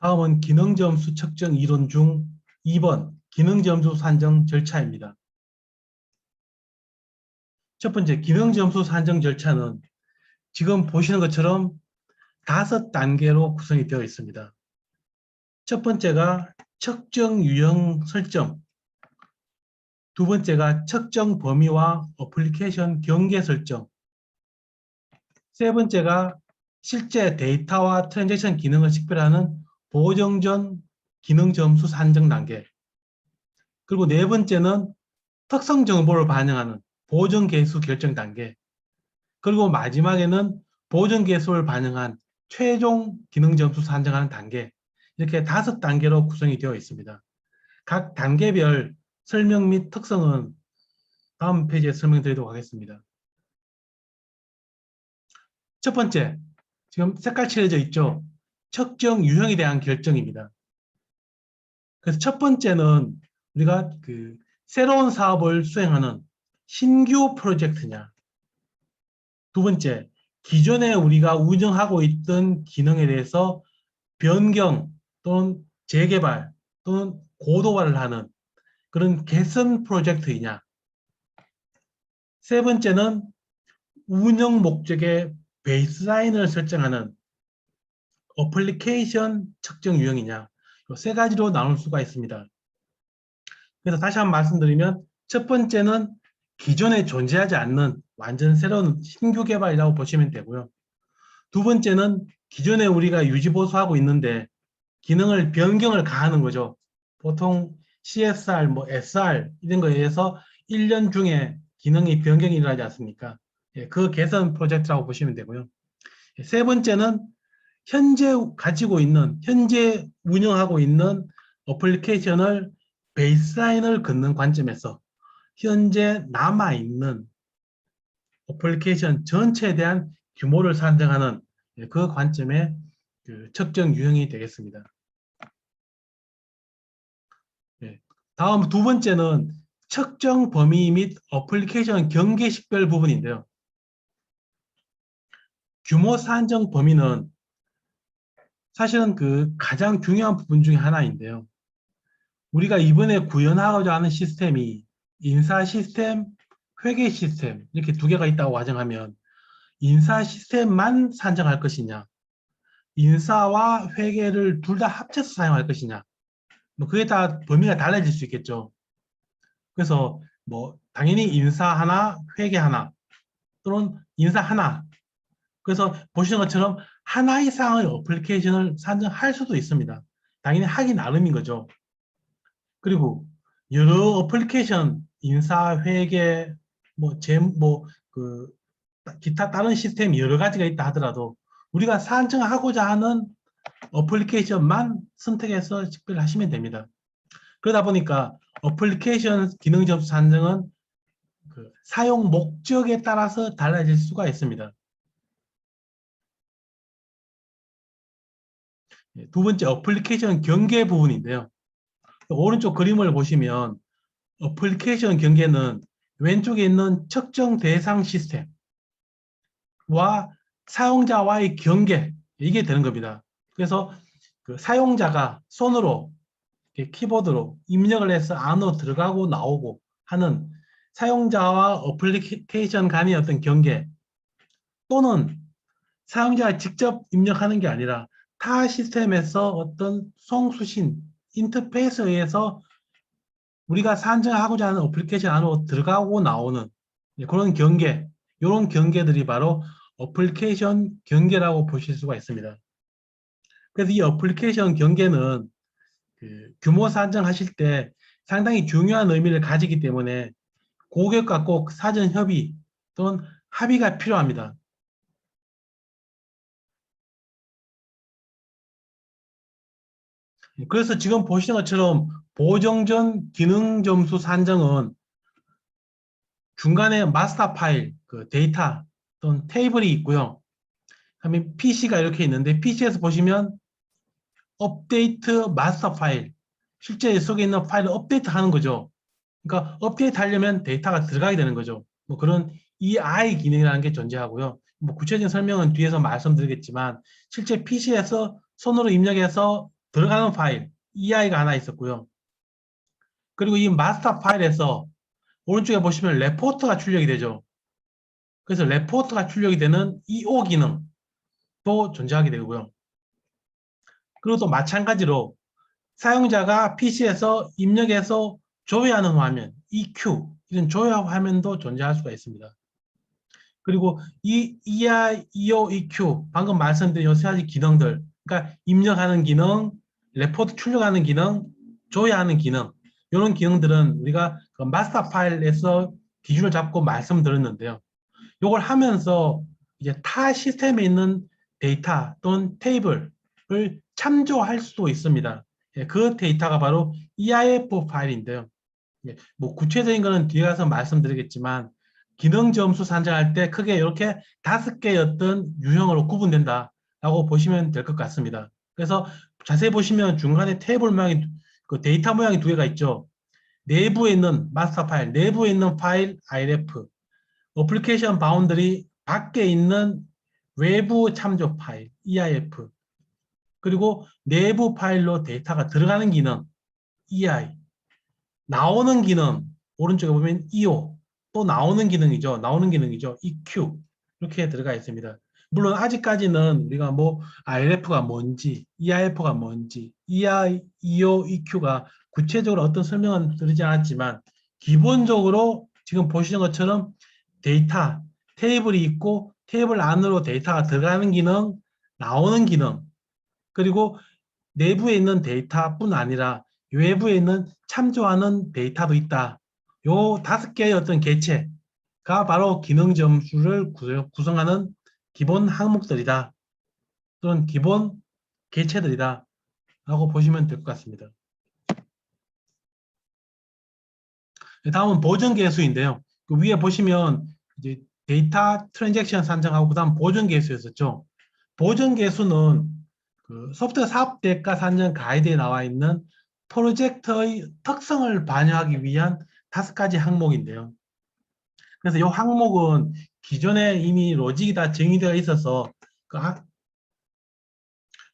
다음은 기능점수 측정 이론 중 2번 기능점수 산정 절차입니다. 첫 번째 기능점수 산정 절차는 지금 보시는 것처럼 다섯 단계로 구성이 되어 있습니다. 첫 번째가 측정 유형 설정, 두 번째가 측정 범위와 어플리케이션 경계 설정, 세 번째가 실제 데이터와 트랜잭션 기능을 식별하는 보정 전 기능 점수 산정 단계. 그리고 네 번째는 특성 정보를 반영하는 보정 개수 결정 단계. 그리고 마지막에는 보정 개수를 반영한 최종 기능 점수 산정하는 단계. 이렇게 다섯 단계로 구성이 되어 있습니다. 각 단계별 설명 및 특성은 다음 페이지에 설명드리도록 하겠습니다. 첫 번째, 지금 색깔 칠해져 있죠? 측정 유형에 대한 결정입니다. 그래서 첫 번째는 우리가 그 새로운 사업을 수행하는 신규 프로젝트냐. 두 번째, 기존에 우리가 운영하고 있던 기능에 대해서 변경 또는 재개발 또는 고도화를 하는 그런 개선 프로젝트이냐. 세 번째는 운영 목적의 베이스라인을 설정하는 어플리케이션 측정 유형이냐 이세 가지로 나눌 수가 있습니다. 그래서 다시 한번 말씀드리면 첫 번째는 기존에 존재하지 않는 완전 새로운 신규 개발이라고 보시면 되고요. 두 번째는 기존에 우리가 유지보수하고 있는데 기능을 변경을 가하는 거죠. 보통 CSR, 뭐 SR 이런 거에 의해서 1년 중에 기능이 변경이 일어나지 않습니까? 예, 그 개선 프로젝트라고 보시면 되고요. 세 번째는 현재 가지고 있는, 현재 운영하고 있는 어플리케이션을 베이스라인을 긋는 관점에서 현재 남아있는 어플리케이션 전체에 대한 규모를 산정하는 그 관점의 그 측정 유형이 되겠습니다. 네. 다음 두 번째는 측정 범위 및 어플리케이션 경계 식별 부분인데요. 규모 산정 범위는 사실은 그 가장 중요한 부분 중에 하나인데요. 우리가 이번에 구현하고자 하는 시스템이 인사 시스템, 회계 시스템 이렇게 두 개가 있다고 가정하면 인사 시스템만 산정할 것이냐 인사와 회계를 둘 다 합쳐서 사용할 것이냐 뭐 그게 다 범위가 달라질 수 있겠죠. 그래서 뭐 당연히 인사 하나, 회계 하나 또는 인사 하나 그래서 보시는 것처럼 하나 이상의 어플리케이션을 산정할 수도 있습니다. 당연히 하기 나름인 거죠. 그리고 여러 어플리케이션, 인사, 회계, 뭐, 제, 뭐, 그, 기타 다른 시스템이 여러 가지가 있다 하더라도 우리가 산정하고자 하는 어플리케이션만 선택해서 식별하시면 됩니다. 그러다 보니까 어플리케이션 기능 점수 산정은 그 사용 목적에 따라서 달라질 수가 있습니다. 두 번째 어플리케이션 경계 부분인데요. 오른쪽 그림을 보시면 어플리케이션 경계는 왼쪽에 있는 측정 대상 시스템과 사용자와의 경계 이게 되는 겁니다. 그래서 그 사용자가 손으로 키보드로 입력을 해서 안으로 들어가고 나오고 하는 사용자와 어플리케이션 간의 어떤 경계 또는 사용자가 직접 입력하는 게 아니라 타 시스템에서 어떤 송수신, 인터페이스에 의해서 우리가 산정하고자 하는 어플리케이션 안으로 들어가고 나오는 그런 경계, 이런 경계들이 바로 어플리케이션 경계라고 보실 수가 있습니다. 그래서 이 어플리케이션 경계는 그 규모 산정하실 때 상당히 중요한 의미를 가지기 때문에 고객과 꼭 사전 협의 또는 합의가 필요합니다. 그래서 지금 보시는 것처럼 보정전 기능 점수 산정은 중간에 마스터 파일, 그 데이터 또는 테이블이 있고요. 그다음에 PC가 이렇게 있는데 PC에서 보시면 업데이트 마스터 파일, 실제 속에 있는 파일을 업데이트 하는 거죠. 그러니까 업데이트 하려면 데이터가 들어가야 되는 거죠. 뭐 그런 EI 기능이라는 게 존재하고요. 뭐 구체적인 설명은 뒤에서 말씀드리겠지만 실제 PC에서 손으로 입력해서 들어가는 파일 EI가 하나 있었고요. 그리고 이 마스터 파일에서 오른쪽에 보시면 레포트가 출력이 되죠. 그래서 레포트가 출력이 되는 EO 기능도 존재하게 되고요. 그리고 또 마찬가지로 사용자가 PC에서 입력해서 조회하는 화면, EQ, 이런 조회 화면도 존재할 수가 있습니다. 그리고 이 EI, EO, EQ, 방금 말씀드린 이세 가지 기능들, 그러니까 입력하는 기능, 레포트 출력하는 기능, 조회하는 기능, 이런 기능들은 우리가 그 마스터 파일에서 기준을 잡고 말씀드렸는데요. 이걸 하면서 이제 타 시스템에 있는 데이터 또는 테이블을 참조할 수도 있습니다. 예, 그 데이터가 바로 EIF 파일인데요. 예, 뭐 구체적인 거는 뒤에 가서 말씀드리겠지만 기능 점수 산정할 때 크게 이렇게 다섯 개의 어떤 유형으로 구분된다라고 보시면 될 것 같습니다. 그래서 자세히 보시면 중간에 테이블 모양이 그 데이터 모양이 두 개가 있죠. 내부에 있는 마스터 파일, 내부에 있는 파일 IRF, 어플리케이션 바운더리 밖에 있는 외부 참조 파일 EIF, 그리고 내부 파일로 데이터가 들어가는 기능 EI, 나오는 기능 오른쪽에 보면 EO, 또 나오는 기능이죠. 나오는 기능이죠. EQ 이렇게 들어가 있습니다. 물론 아직까지는 우리가 뭐 IRF가 뭔지, EIF가 뭔지, EI, EO, EQ가 구체적으로 어떤 설명은 드리지 않았지만 기본적으로 지금 보시는 것처럼 데이터, 테이블이 있고 테이블 안으로 데이터가 들어가는 기능, 나오는 기능, 그리고 내부에 있는 데이터뿐 아니라 외부에 있는 참조하는 데이터도 있다. 요 다섯 개의 어떤 개체가 바로 기능 점수를 구성하는 기본 항목들이다. 또는 기본 개체들이다. 라고 보시면 될 것 같습니다. 다음은 보정 계수인데요. 그 위에 보시면 이제 데이터 트랜잭션 산정하고 그다음 보정 계수였었죠. 보정 계수는 그 소프트웨어 사업 대가 산정 가이드에 나와 있는 프로젝트의 특성을 반영하기 위한 다섯 가지 항목인데요. 그래서 이 항목은 기존에 이미 로직이 다 정의되어 있어서 그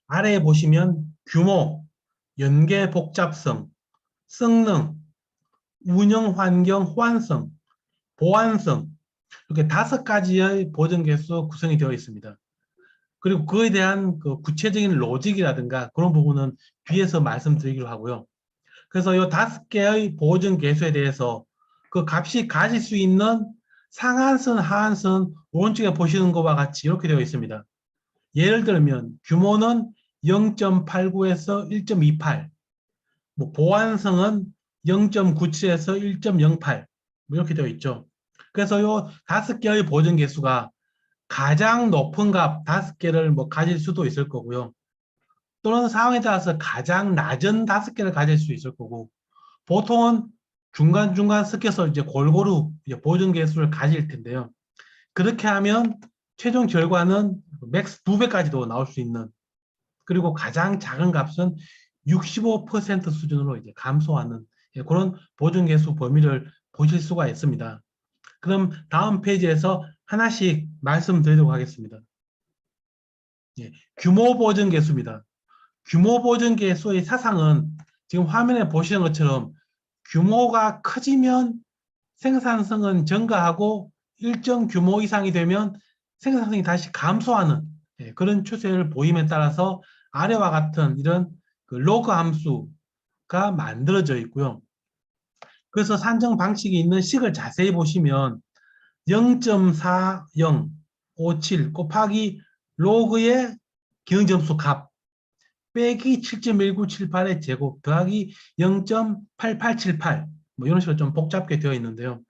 아래에 보시면 규모, 연계 복잡성, 성능, 운영 환경 호환성, 보안성 이렇게 다섯 가지의 보정 개수 구성이 되어 있습니다. 그리고 그에 대한 그 구체적인 로직이라든가 그런 부분은 뒤에서 말씀드리기로 하고요. 그래서 이 다섯 개의 보정 개수에 대해서 그 값이 가질 수 있는 상한선, 하한선 오른쪽에 보시는 것과 같이 이렇게 되어 있습니다. 예를 들면 규모는 0.89에서 1.28, 뭐 보안성은 0.97에서 1.08뭐 이렇게 되어 있죠. 그래서 요 다섯 개의 보정 개수가 가장 높은 값 다섯 개를 뭐 가질 수도 있을 거고요. 또는 상황에 따라서 가장 낮은 다섯 개를 가질 수 있을 거고 보통은 중간중간 섞여서 이제 골고루 이제 보정 개수를 가질 텐데요. 그렇게 하면 최종 결과는 맥스 두 배까지도 나올 수 있는 그리고 가장 작은 값은 65% 수준으로 이제 감소하는 예, 그런 보정 개수 범위를 보실 수가 있습니다. 그럼 다음 페이지에서 하나씩 말씀드리도록 하겠습니다. 예, 규모 보정 개수입니다. 규모 보정 개수의 사상은 지금 화면에 보시는 것처럼 규모가 커지면 생산성은 증가하고 일정 규모 이상이 되면 생산성이 다시 감소하는 예, 그런 추세를 보임에 따라서 아래와 같은 이런 그 로그 함수가 만들어져 있고요. 그래서 산정 방식이 있는 식을 자세히 보시면 0.4057 곱하기 로그의 기능점수 값 빼기 7.1978의 제곱 더하기 0.8878 뭐 이런 식으로 좀 복잡게 되어 있는데요.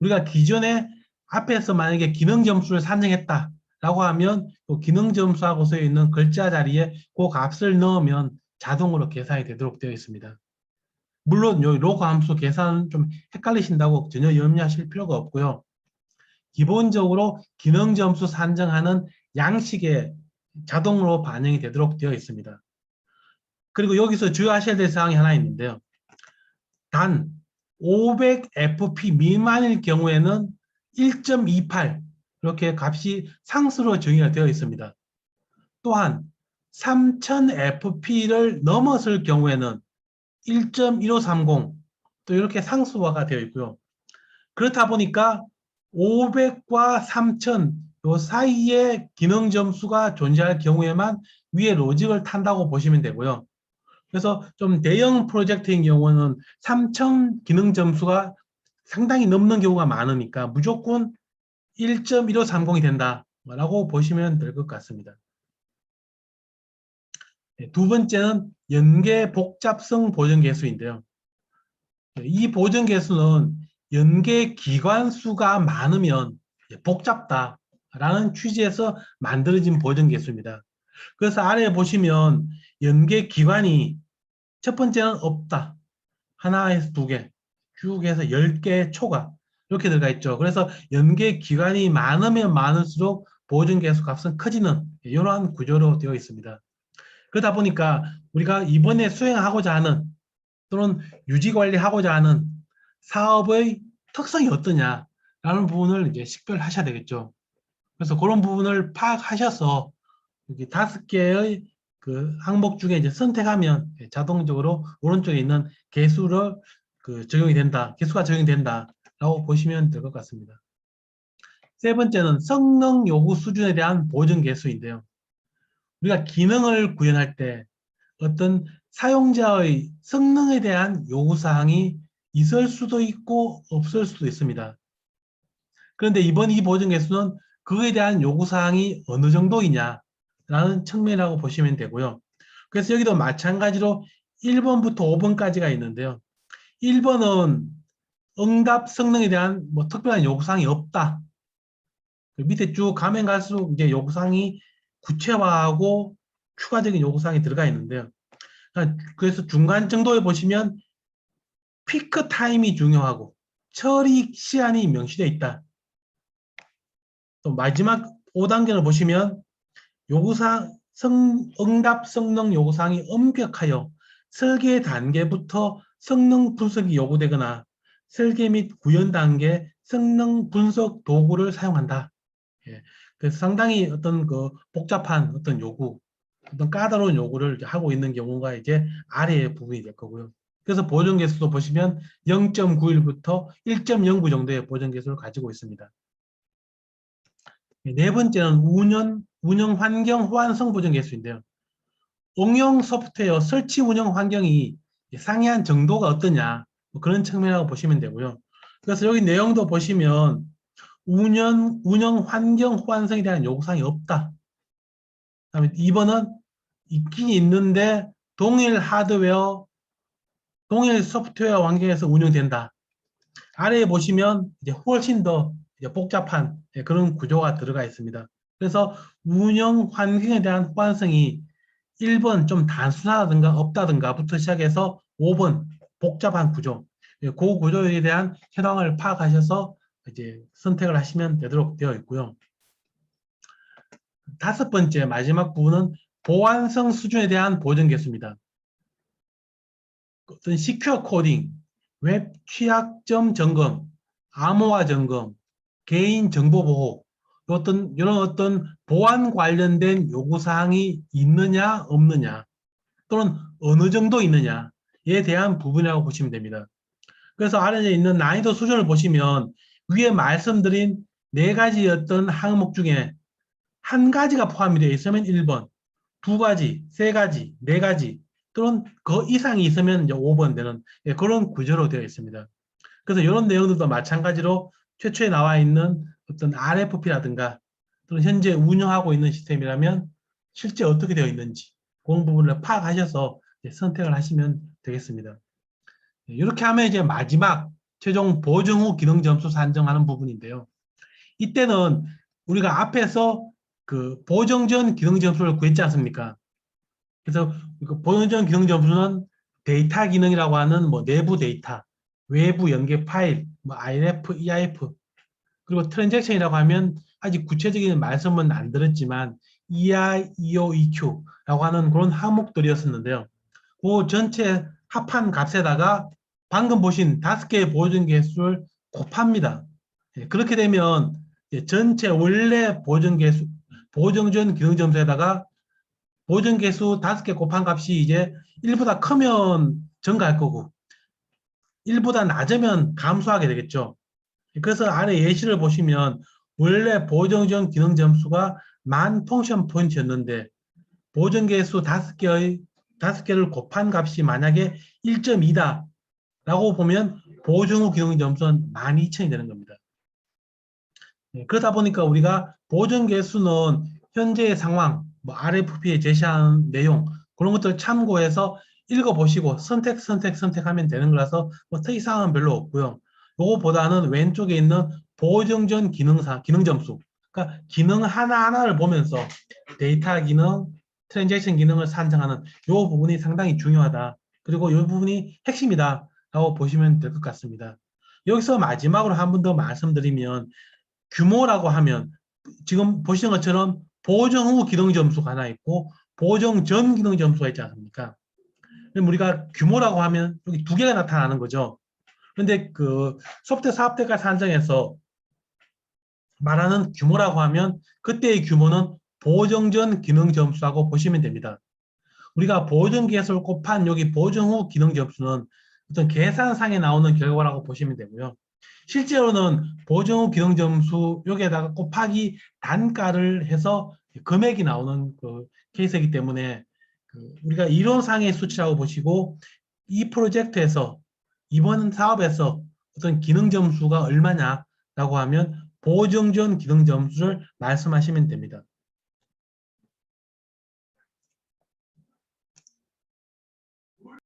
우리가 기존에 앞에서 만약에 기능 점수를 산정했다 라고 하면 그 기능 점수하고 써 있는 글자 자리에 그 값을 넣으면 자동으로 계산이 되도록 되어 있습니다. 물론 요 로그 함수 계산 좀 헷갈리신다고 전혀 염려하실 필요가 없고요. 기본적으로 기능 점수 산정하는 양식에 자동으로 반영이 되도록 되어 있습니다. 그리고 여기서 주의하셔야 될 사항이 하나 있는데요. 단 500fp 미만일 경우에는 1.28 이렇게 값이 상수로 정의가 되어 있습니다. 또한 3000fp를 넘었을 경우에는 1.1530 또 이렇게 상수화가 되어 있고요. 그렇다 보니까 500과 3000 요 사이에 기능 점수가 존재할 경우에만 위에 로직을 탄다고 보시면 되고요. 그래서 좀 대형 프로젝트인 경우는 3000 기능 점수가 상당히 넘는 경우가 많으니까 무조건 1.1530이 된다라고 보시면 될 것 같습니다. 네, 두 번째는 연계 복잡성 보정 개수인데요. 네, 이 보정 개수는 연계 기관 수가 많으면 복잡다라는 취지에서 만들어진 보정 개수입니다. 그래서 아래에 보시면 연계 기관이 첫 번째는 없다. 하나에서 두 개, 쭉 해서 열 개 초과 이렇게 들어가 있죠. 그래서 연계 기관이 많으면 많을수록 보정 개수 값은 커지는 이러한 구조로 되어 있습니다. 그러다 보니까 우리가 이번에 수행하고자 하는 또는 유지 관리하고자 하는 사업의 특성이 어떠냐라는 부분을 이제 식별하셔야 되겠죠. 그래서 그런 부분을 파악하셔서 여기 다섯 개의 그 항목 중에 이제 선택하면 자동적으로 오른쪽에 있는 개수를 그 적용이 된다, 개수가 적용이 된다라고 보시면 될 것 같습니다. 세 번째는 성능 요구 수준에 대한 보정 개수인데요. 우리가 기능을 구현할 때 어떤 사용자의 성능에 대한 요구사항이 있을 수도 있고 없을 수도 있습니다. 그런데 이번 이 보정 개수는 그에 대한 요구사항이 어느 정도이냐 라는 측면이라고 보시면 되고요. 그래서 여기도 마찬가지로 1번부터 5번까지가 있는데요. 1번은 응답 성능에 대한 뭐 특별한 요구사항이 없다. 그 밑에 쭉 가면 갈수록 이제 요구사항이 구체화하고 추가적인 요구사항이 들어가 있는데요. 그러니까 그래서 중간 정도에 보시면 피크 타임이 중요하고 처리 시간이 명시되어 있다. 또 마지막 5단계를 보시면 요구사항 성, 응답 성능 요구사항이 엄격하여 설계 단계부터 성능 분석이 요구되거나 설계 및 구현 단계 성능 분석 도구를 사용한다. 예. 그래서 상당히 어떤 그 복잡한 어떤 요구, 어떤 까다로운 요구를 하고 있는 경우가 이제 아래의 부분이 될 거고요. 그래서 보정 개수도 보시면 0.91부터 1.09 정도의 보정 개수를 가지고 있습니다. 네 번째는 운영, 운영 환경 호환성 보정 개수인데요. 응용 소프트웨어 설치 운영 환경이 상이한 정도가 어떠냐 뭐 그런 측면이라고 보시면 되고요. 그래서 여기 내용도 보시면 운영, 운영 환경 호환성에 대한 요구사항이 없다. 그다음에 2번은 있긴 있는데 동일 하드웨어, 동일 소프트웨어 환경에서 운영된다. 아래에 보시면 이제 훨씬 더 이제 복잡한 그런 구조가 들어가 있습니다. 그래서 운영 환경에 대한 호환성이 1번 좀 단순하다든가 없다든가부터 시작해서 5번 복잡한 구조, 그 구조에 대한 현황을 파악하셔서 이제 선택을 하시면 되도록 되어 있고요. 다섯 번째 마지막 부분은 보안성 수준에 대한 보정 개수입니다. 어떤 시큐어 코딩, 웹 취약점 점검, 암호화 점검, 개인 정보 보호, 어떤 이런 어떤 보안 관련된 요구 사항이 있느냐 없느냐 또는 어느 정도 있느냐에 대한 부분이라고 보시면 됩니다. 그래서 아래에 있는 난이도 수준을 보시면 위에 말씀드린 네 가지 어떤 항목 중에 한 가지가 포함이 되어 있으면 1번, 두 가지, 세 가지, 네 가지 또는 그 이상이 있으면 이제 5번 되는 예, 그런 구조로 되어 있습니다. 그래서 이런 내용들도 마찬가지로 최초에 나와 있는 어떤 RFP라든가 또는 현재 운영하고 있는 시스템이라면 실제 어떻게 되어 있는지 그런 부분을 파악하셔서 선택을 하시면 되겠습니다. 이렇게 하면 이제 마지막 최종 보정 후 기능 점수 산정하는 부분인데요. 이때는 우리가 앞에서 그 보정 전 기능 점수를 구했지 않습니까? 그래서 그 보정 전 기능 점수는 데이터 기능이라고 하는 뭐 내부 데이터, 외부 연계 파일, 뭐 INF, EIF, 그리고 트랜잭션이라고 하면 아직 구체적인 말씀은 안 들었지만 EI, EO, EQ라고 하는 그런 항목들이었었는데요. 그 전체 합한 값에다가 방금 보신 다섯 개의 보정 개수를 곱합니다. 예, 그렇게 되면 전체 원래 보정 개수, 보정 전 기능 점수에다가 보정 개수 다섯 개 곱한 값이 이제 1보다 크면 증가할 거고 1보다 낮으면 감소하게 되겠죠. 그래서 아래 예시를 보시면 원래 보정전 기능 점수가 만 펑션 포인트였는데 보정 개수 다섯 개의 다섯 개를 곱한 값이 만약에 1.2다 라고 보면 보정 후 기능 점수는 12,000이 되는 겁니다. 네, 그러다 보니까 우리가 보정 개수는 현재의 상황, 뭐 RFP에 제시한 내용 그런 것들 참고해서 읽어보시고 선택, 선택, 선택하면 되는 거라서 뭐 특이사항은 별로 없고요. 요거보다는 왼쪽에 있는 보정전 기능사, 기능 점수. 그러니까 기능 하나하나를 보면서 데이터 기능, 트랜잭션 기능을 산정하는 요 부분이 상당히 중요하다. 그리고 요 부분이 핵심이다. 라고 보시면 될 것 같습니다. 여기서 마지막으로 한 번 더 말씀드리면 규모라고 하면 지금 보시는 것처럼 보정 후 기능 점수가 하나 있고 보정 전 기능 점수가 있지 않습니까? 우리가 규모라고 하면 여기 두 개가 나타나는 거죠. 그런데 그 소프트 사업대가 산정에서 말하는 규모라고 하면 그때의 규모는 보정 전 기능 점수하고 보시면 됩니다. 우리가 보정 개수를 곱한 여기 보정 후 기능 점수는 어떤 계산상에 나오는 결과라고 보시면 되고요. 실제로는 보정 후 기능 점수 여기에다가 곱하기 단가를 해서 금액이 나오는 그 케이스이기 때문에 그 우리가 이론상의 수치라고 보시고 이 프로젝트에서 이번 사업에서 어떤 기능 점수가 얼마냐라고 하면 보정 전 기능 점수를 말씀하시면 됩니다.